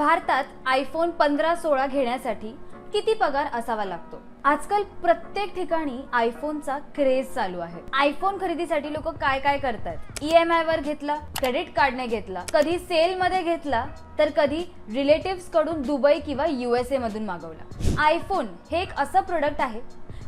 भारतात आयफोन पंधरा सोळा घेण्यासाठी किती पगार असावा लागतो? आजकाल प्रत्येक ठिकाणी आयफोनचा क्रेज चालू आहे. आयफोन खरेदीसाठी लोक काय काय करतात? ई एम आय वर घेतला क्रेडिट कार्डने घेतला कधी सेल मध्ये घेतला तर कधी रिलेटिव्हकडून दुबई किंवा युएसए मधून मागवला. आयफोन हे एक असं प्रोडक्ट आहे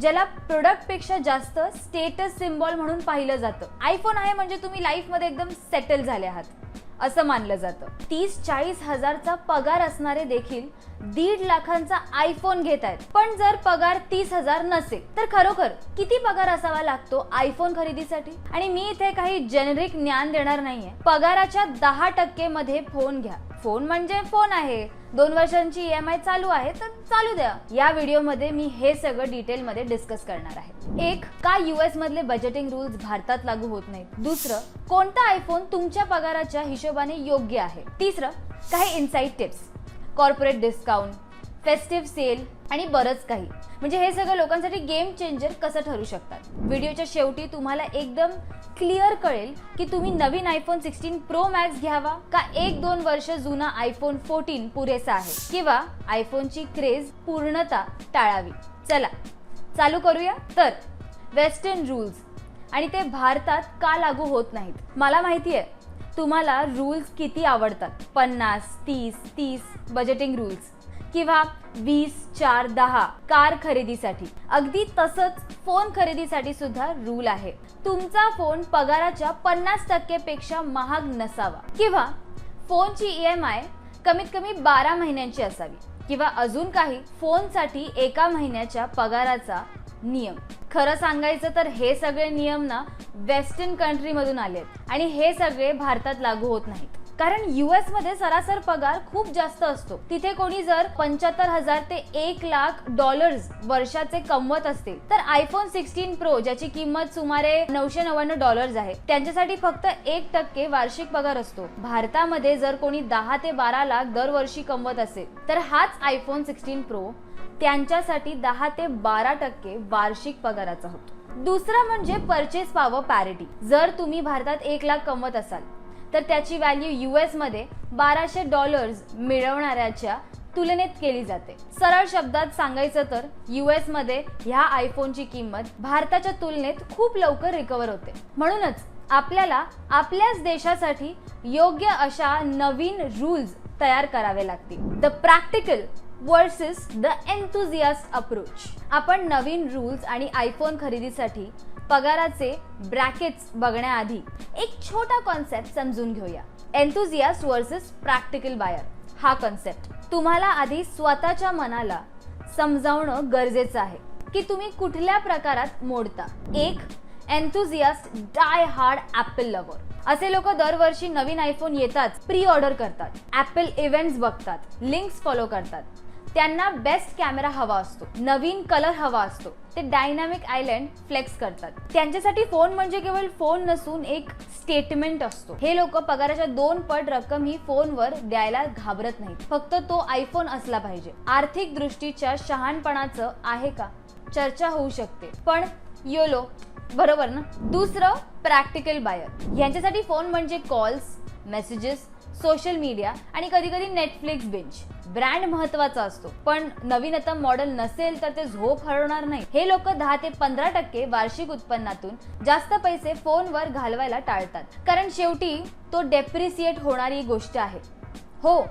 ज्याला प्रोडक्टपेक्षा जास्त स्टेटस सिम्बॉल म्हणून पाहिलं जातं. आयफोन आहे म्हणजे तुम्ही लाईफमध्ये एकदम सेटल झाले आहात. असं मानलं जातं. तीस चाळीस हजारचा पगार असणारे देखील दीड लाखांचा आयफोन घेत आहेत. पण जर पगार तीस हजार नसेल तर खरोखर किती पगार असावा लागतो आयफोन खरेदीसाठी? आणि मी इथे काही जेनेरिक ज्ञान देणार नाहीये. पगाराच्या दहा टक्के मध्ये फोन घ्या. फोन म्हणजे फोन आहे. दोन वर्षांची ई एम आय चालू आहे तर चालू द्या. या व्हिडिओमध्ये मी हे सगळं डिटेलमध्ये डिस्कस करणार आहे. एक का युएस मधले बजेटिंग रूल्स भारतात लागू होत नाहीत? दुसरं कोणता आयफोन तुमच्या पगाराच्या हिशोबाने योग्य आहे? तिसरं काही insight tips corporate discount festive sale आणि बरंच काही. म्हणजे हे सगळं लोकांसाठी गेम चेंजर कसं ठरू शकतात? व्हिडिओच्या शेवटी तुम्हाला एकदम क्लिअर कळेल की तुम्ही नवीन आयफोन सिक्स्टीन प्रो मॅक्स घ्यावा का एक दोन वर्ष जुना आयफोन फोर्टीन पुरेसा आहे? किंवा आयफोनची क्रेज पूर्णता टाळावी? चला चालू करूया? तर वेस्टर्न रूल्स आणि ते भारतात का लागू होत नाहीत? मला माहिती आहे. तुम्हाला रूल्स किती आवडतात? पन्नास तीस तीस बजेटिंग रूल्स किंवा वीस चार दहा कार खरेदीसाठी. अगदी तसंच फोन खरेदीसाठी सुद्धा रूल आहे. तुमचा फोन पगाराच्या पन्नास टक्के पेक्षा महाग नसावा. किंवा फोनची ई एम आय कमीत कमी बारा महिन्यांची असावी. किंवा अजून काही फोनसाठी एका महिन्याच्या पगाराचा नियम. खरं सांगायचं तर हे सगळे नियम ना वेस्टर्न कंट्रीमधून आलेत. आणि हे सगळे भारतात लागू होत नाहीत. कारण युएसमध्ये सरासर पगार खूप जास्त असतो. तिथे कोणी जर पंच्याहत्तर हजार ते एक लाख डॉलर्स वर्षाचे कमवत असतील तर आयफोन सिक्स्टीन प्रो ज्याची किंमत सुमारे नऊशे नव्याण्णव डॉलर्स आहे त्यांच्यासाठी फक्त एक टक्के वार्षिक पगार असतो. भारतामध्ये जर कोणी दहा ते बारा लाख दरवर्षी कमवत असेल तर हाच आयफोन सिक्स्टीन प्रो त्यांच्यासाठी दहा ते बारा टक्के वार्षिक पगाराचा होतो. दुसरं म्हणजे परचेस पॉवर पॅरिटी जर तुम्ही भारतात एक लाख कमवत असाल तर त्याची व्हॅल्यू युएसमध्ये बाराशे डॉलर्स मिळवणाऱ्याच्या तुलनेत केली जाते. सरळ शब्दात सांगायचं तर यू मध्ये ह्या आयफोनची किंमत भारताच्या तुलनेत खूप लवकर रिकवर होते. म्हणूनच आपल्याला आपल्याच देशासाठी योग्य अशा नवीन रूल्स तयार करावे लागतील. The practical versus the enthusiast approach आपण नवीन रूल्स आणि आयफोन खरेदीसाठी पगाराचे ब्रॅकेट्स बघण्याआधी एक छोटा कॉन्सेप्ट समजून घेऊया. एन्थुझियास्ट वर्सेस प्रॅक्टिकल बायर हा कॉन्सेप्ट तुम्हाला आधी स्वतःच्या मनाला समजावणं गरजेचं आहे. की तुम्ही कुठल्या प्रकारात मोडता. एक enthusiast die hard Apple lover असे लोक दरवर्षी नवीन आयफोन येताच प्री ऑर्डर करतात. ॲपल इव्हेंट्स बघतात लिंक्स फॉलो करतात. त्यांना बेस्ट कॅमेरा हवा असतो. नवीन कलर हवा असतो. ते डायनामिक आयलँड फ्लेक्स करतात. त्यांच्यासाठी फोन म्हणजे केवळ फोन नसून एक स्टेटमेंट असतो. हे लोक पगाराच्या दोन पट रक्कम ही फोनवर द्यायला घाबरत नाहीत. फक्त तो आयफोन असला पाहिजे. आर्थिक दृष्टीच्या शहाणपणाचं आहे का? चर्चा होऊ शकते. पण योलो बरोबर ना? दुसरं प्रॅक्टिकल बायर यांच्यासाठी फोन म्हणजे कॉल्स मेसेजेस सोशल मीडिया आणि कधी कधी नेटफ्लिक्स बिंच ब्रँड महत्त्वाचा असतो. पण नवीनतम मॉडेल नसेल तर ते झोप हरवणार नाही. हे लोक दहा ते पंधरा टक्के वार्षिक उत्पन्नातून जास्त पैसे फोनवर घालवायला टाळतात. कारण शेवटी तो डेप्रिसिएट होणारी गोष्ट आहे. हो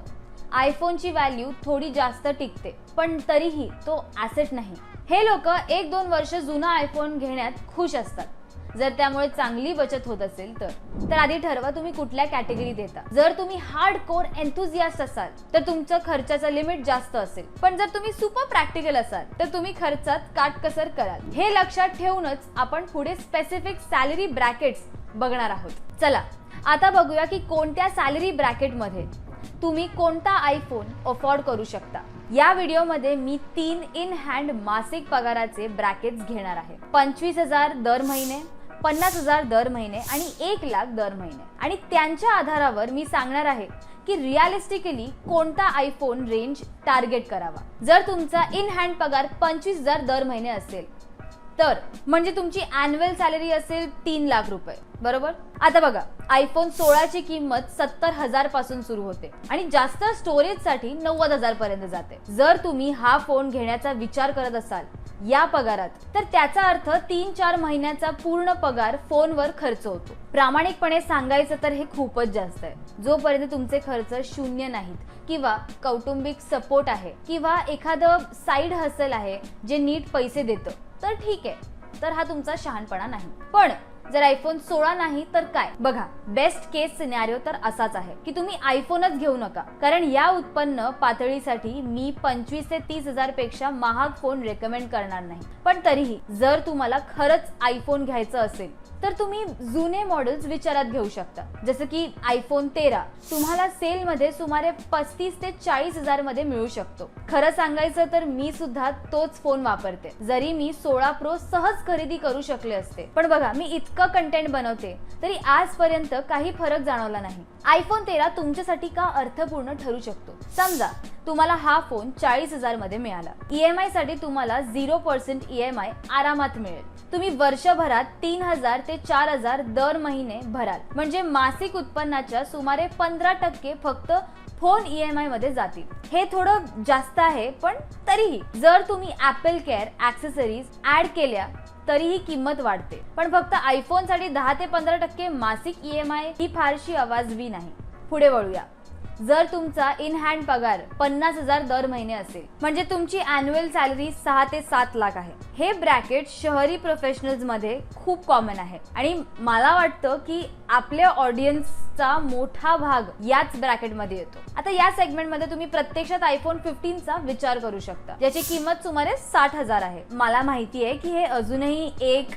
आयफोनची व्हॅल्यू थोडी जास्त टिकते. पण तरीही तो ॲसेट नाही. हे लोक एक दोन वर्ष जुना आयफोन घेण्यात खुश असतात. जर त्यामुळे चांगली बचत होत असेल तर तर आधी ठरवा तुम्ही कुठल्या कॅटेगरीत देता. जर तुम्ही हार्ड कोर एन्थुझियास्ट असाल तर तुमचं खर्चाचं लिमिट जास्त असेल. पण जर तुम्ही सुपर प्रॅक्टिकल असाल तर तुम्ही खर्चात काटकसर कराल. हे लक्षात ठेवूनच आपण पुढे स्पेसिफिक सॅलरी ब्रॅकेट्स बघणार आहोत. चला आता बघूया की कोणत्या सॅलरी ब्रॅकेटमध्ये तुम्ही कोणता आयफोन अफोर्ड करू शकता. या व्हिडिओमध्ये मी तीन इन हँड मासिक पगाराचे ब्रॅकेट्स घेणार आहे. पंचवीस हजार दर महिने पन्नास हजार दर महिने आणि एक लाख दर महिने. आणि त्यांच्या आधारावर मी सांगणार आहे की रिअलिस्टिकली कोणता आयफोन रेंज टार्गेट करावा. जर तुमचा इन हँड पगार पंचवीस हजार दर महिने असेल तर म्हणजे तुमची अॅन्युअल सॅलरी असेल तीन लाख रुपये. बरोबर? आता बघा आयफोन सोळाची किंमत सत्तर हजारपासून सुरू होते आणि जास्त स्टोरेजसाठी नव्वद हजार पर्यंत जाते. जर तुम्ही हा फोन घेण्याचा विचार करत असाल या पगारात. तर त्याचा अर्थ तीन चार महिन्याचा पूर्ण पगार फोनवर खर्च होतो. प्रामाणिकपणे सांगायचं तर हे खूपच जास्त आहे. जोपर्यंत तुमचे खर्च शून्य नाहीत किंवा कौटुंबिक सपोर्ट आहे किंवा एखादं साईड हसल आहे जे नीट पैसे देतं तर ठीक आहे. तर हा तुमचा शहाणपणा नाही. पण जर आयफोन सोळा नाही तर काय? बघा बेस्ट केस सिनॅरिओ तर असाच आहे की तुम्ही आयफोनच घेऊ नका. कारण या उत्पन्न पातळीसाठी मी पंचवीस ते तीस हजारपेक्षा महाग फोन रेकमेंड करणार नाही. पण तरीही जर तुम्हाला खरंच आयफोन घ्यायचं असेल तर तुम्ही जुने मॉडेल्स विचारात घेऊ शकता. जसं की आयफोन तेरा तुम्हाला सेलमध्ये सुमारे पस्तीस ते चाळीस हजारमध्ये मिळू शकतो. खरं सांगायचं तर मी सुद्धा तोच फोन वापरते. जरी मी सोळा प्रो सहज खरेदी करू शकले असते. पण बघा मी इतकं कंटेंट बनवते तरी आजपर्यंत काही फरक जाणवला नाही. आयफोन तेरा तुमच्यासाठी का अर्थपूर्ण ठरू शकतो? समजा तुम्हाला हा फोन चाळीस हजारमध्ये मिळाला ईएमआयसाठी तुम्हाला झिरो पर्सेंट ईएमआय आरामात मिळेल. तुम्ही वर्षभरात तीन हजार ते चार हजार दर महिने भराल. म्हणजे मासिक उत्पन्नाच्या सुमारे पंधरा टक्के फक्त फोन ईएमआयमध्ये जातील. हे थोडं जास्त आहे पण तरीही जर तुम्ही ऍपल केअर ऍक्सेसरीज ऍड केल्या तरीही किंमत वाढते. पण फक्त आयफोनसाठी दहा ते पंधरा टक्के मासिक ईएमआय ही फारशी अवाजवी नाही. पुढे वळूया. जर तुमचा इन हँड पगार पन्नास हजार दर महिने असेल म्हणजे तुमची अॅन्युअल सॅलरी सहा ते सात लाख आहे. हे ब्रॅकेट शहरी प्रोफेशनल्समध्ये खूप कॉमन आहे. आणि मला वाटतं की आपल्या ऑडियन्सचा मोठा भाग याच ब्रॅकेटमध्ये येतो. आता या सेगमेंटमध्ये तुम्ही प्रत्यक्षात आयफोन फिफ्टीनचा विचार करू शकता ज्याची किंमत सुमारे साठ हजार आहे. मला माहिती आहे की हे अजूनही एक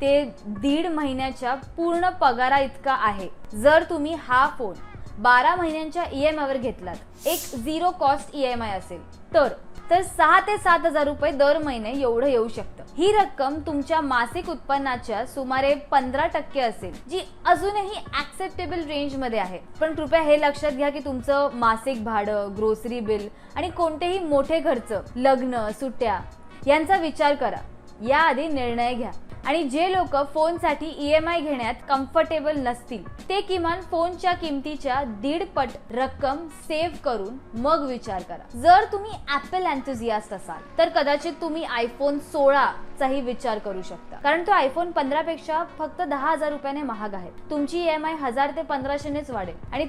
ते दीड महिन्याच्या पूर्ण पगारा इतका आहे. जर तुम्ही हा फोन बारा महिन्यांच्या ई एम आयवर घेतलात. एक zero cost E M I असेल. तर तर सहा ते सात हजार रुपये दर महिने एवढं येऊ शकतं. ही रक्कम तुमच्या मासिक उत्पन्नाच्या सुमारे पंधरा टक्के असेल जी अजूनही ऍक्सेप्टेबल रेंजमध्ये आहे. पण कृपया हे लक्षात घ्या की तुमचं मासिक भाडं ग्रोसरी बिल आणि कोणतेही मोठे खर्च लग्न सुट्ट्या यांचा विचार करा. याआधी निर्णय घ्या. आणि जे लोक फोनसाठी ई एम आय घेण्यात कम्फर्टेबल नसतील ते किमान फोनच्या किमतीच्या दीडपट रक्कम सेव्ह करून मग विचार करा. जर तुम्ही ऍपल अँथुझियास्ट असाल तर कदाचित तुम्ही आयफोन सोळा चाही विचार करू शकता. कारण तो आयफोन पंधरा पेक्षा फक्त दहा हजार रुपयाने महाग आहे. तुमची ई एम आय हजार ते पंधराशेनेच वाढेल. आणि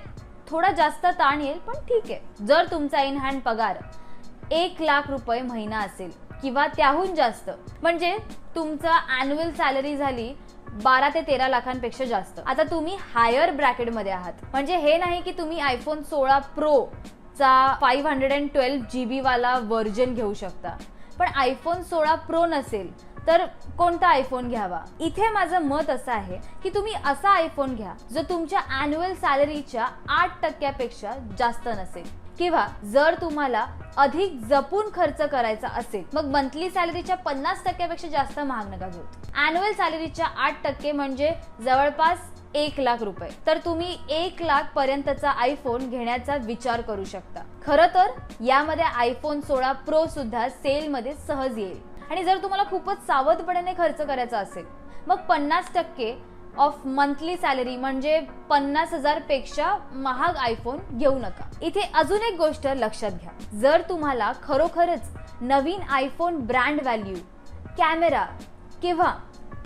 थोडा जास्त ताण येईल पण ठीक आहे. जर तुमचा इन हँड पगार एक लाख रुपये महिना असेल किंवा त्याहून जास्त. म्हणजे तुमचं अॅन्युअल सॅलरी झाली बारा ते तेरा लाखांपेक्षा जास्त. आता तुम्ही हायर ब्रॅकेटमध्ये आहात. म्हणजे हे नाही की तुम्ही आयफोन सोळा प्रो चा five hundred and twelve G B वाला व्हर्जन घेऊ शकता. पण आयफोन सोळा प्रो नसेल तर कोणता आयफोन घ्यावा? इथे माझं मत असं आहे की तुम्ही असा आयफोन घ्या जो तुमच्या अॅन्युअल सॅलरीच्या आठ टक्क्यापेक्षा जास्त नसेल. किंवा जर तुम्हाला अधिक जपून खर्च करायचा असेल मग मंथली सॅलरीच्या पन्नास टक्क्यापेक्षा जास्त महाग नका घेऊ. अॅन्युअल सॅलरीच्या आठ टक्के म्हणजे जवळपास एक लाख रुपये. तर तुम्ही एक लाख पर्यंतचा आयफोन घेण्याचा विचार करू शकता. खरं तर यामध्ये आयफोन सोळा प्रो सुद्धा सेलमध्ये सहज येईल. आणि जर तुम्हाला खूपच सावधपणे खर्च करायचा असेल मग पन्नास टक्के ऑफ मंथली सॅलरी म्हणजे पन्नास हजारपेक्षा महाग आयफोन घेऊ नका. इथे अजून एक गोष्ट लक्षात घ्या. जर तुम्हाला खरोखरच नवीन आयफोन ब्रँड व्हॅल्यू कॅमेरा किंवा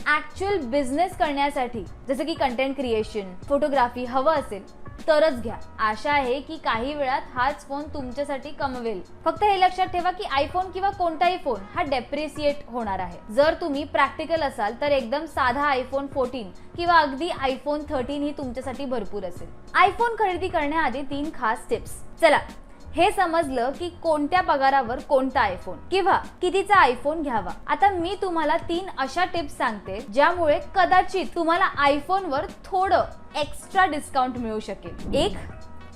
ॲक्च्युअल बिझनेस करण्यासाठी जसं की कंटेंट क्रिएशन फोटोग्राफी हवं असेल तरच घ्या. आशा आहे की काही वेळात हाच फोन तुमच्यासाठी कमवेल. फक्त हे लक्षात ठेवा की आयफोन किंवा कोणताही फोन हा डेप्रिसिएट होणार आहे. जर तुम्ही प्रॅक्टिकल असाल तर एकदम साधा आयफोन फोर्टीन किंवा अगदी आयफोन थर्टीन ही तुमच्यासाठी भरपूर असेल. आयफोन खरेदी करण्याआधी तीन खास टिप्स चला हे समजलं की कोणत्या पगारावर कोणता आयफोन किंवा कितीचा आयफोन घ्यावा? आता मी तुम्हाला तीन अशा टिप्स सांगते ज्यामुळे कदाचित तुम्हाला आयफोनवर थोडं एक्स्ट्रा डिस्काउंट मिळू शकेल. एक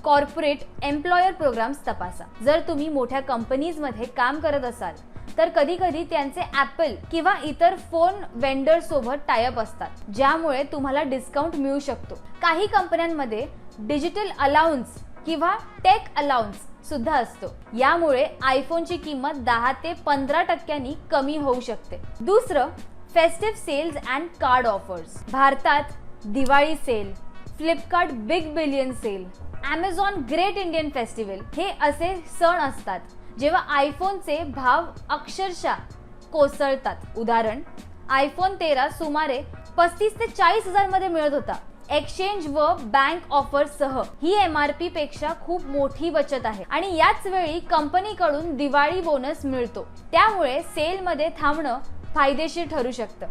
कॉर्पोरेट एम्प्लॉयर प्रोग्राम्स तपासा. जर तुम्ही मोठ्या कंपनीजमध्ये काम करत असाल तर कधी कधी त्यांचे ऍपल किंवा इतर फोन वेंडर सोबत टायअप असतात ज्यामुळे तुम्हाला डिस्काउंट मिळू शकतो. काही कंपन्यांमध्ये डिजिटल अलाउन्स किंवा टेक अलाउन्स सुद्धा असतो. यामुळे आयफोनची किंमत दहा ते पंधरा टक्क्यांनी कमी होऊ शकते. दुसरं festive sales and card offers भारतात Diwali sale Flipkart big billion sale Amazon great Indian festival हे असे सण असतात जेव्हा आयफोनचे भाव अक्षरशः कोसळतात. उदाहरण आयफोन तेरा सुमारे पस्तीस ते चाळीस हजारमध्ये मिळत होता. एक्सचेंज व बँक ऑफर सह. ही एम आर पी पेक्षा खूप मोठी बचत आहे. आणि याच वेळी कंपनीकडून दिवाळी बोनस मिळतो. त्यामुळे सेलमध्ये थांबणं फायदेशीर ठरू शकतं.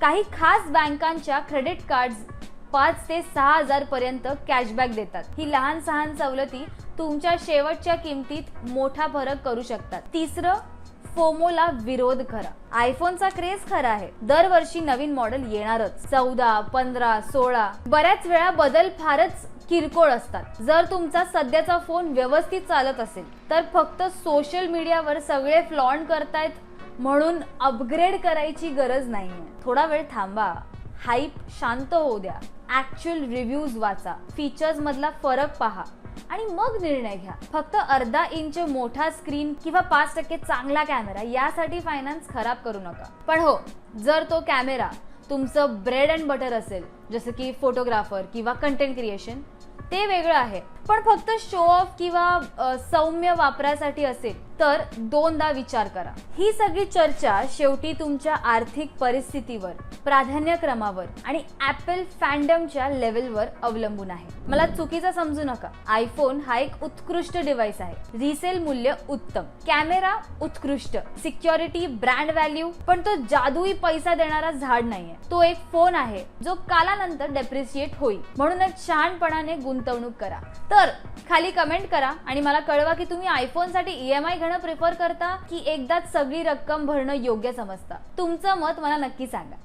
काही खास बँकांच्या क्रेडिट कार्ड पाच ते सहा हजार पर्यंत कॅशबॅक देतात. ही लहान सहान सवलती तुमच्या शेवटच्या किमतीत मोठा फरक करू शकतात. तिसरं फोमोला विरोध करा. आयफोनचा क्रेज खरा आहे. दरवर्षी नवीन मॉडेल येणारच. चौदा पंधरा सोळा. बऱ्याच वेळा बदल फारच किरकोळ असतात. जर तुमचा सध्याचा फोन व्यवस्थित चालत असेल तर फक्त सोशल मीडियावर सगळे फ्लॉन्ट करतायत म्हणून अपग्रेड करायची गरज नाही थोडा वेळ थांबा. हाईप शांत होऊ द्या. ऍक्च्युअल रिव्ह्यूज वाचा. फीचर्स मधला फरक पहा. आणि मग निर्णय घ्या. फक्त अर्धा इंच मोठा स्क्रीन किंवा पाच टक्के चांगला कॅमेरा यासाठी फायनान्स खराब करू नका. पण हो जर तो कॅमेरा तुमचं ब्रेड अँड बटर असेल जसं की फोटोग्राफर किंवा कंटेंट क्रिएशन ते वेगळं आहे. पण फक्त शो ऑफ किंवा सौम्य वापरासाठी असेल तर दोनदा विचार करा. ही सगळी चर्चा शेवटी तुमच्या आर्थिक परिस्थितीवर प्राधान्यक्रमावर आणि ऍपल फॅन्डमच्या लेवलवर अवलंबून आहे. मला चुकीचा समजू नका. आयफोन हा एक उत्कृष्ट डिव्हाइस आहे. रिसेल मूल्य उत्तम. कॅमेरा उत्कृष्ट. सिक्युरिटी ब्रँड व्हॅल्यू पण तो जादुई पैसा देणारा झाड नाहीये. तो एक फोन आहे जो कालानंतर डेप्रिसिएट होईल. म्हणूनच शहाणपणाने गुंतवणूक करा. तर खाली कमेंट करा आणि मला कळवा की तुम्ही आयफोनसाठी ईएमआय भरणं प्रिफर करता की एकदाच सगळी रक्कम भरणं योग्य समजता? तुमचं मत मला नक्की सांगा.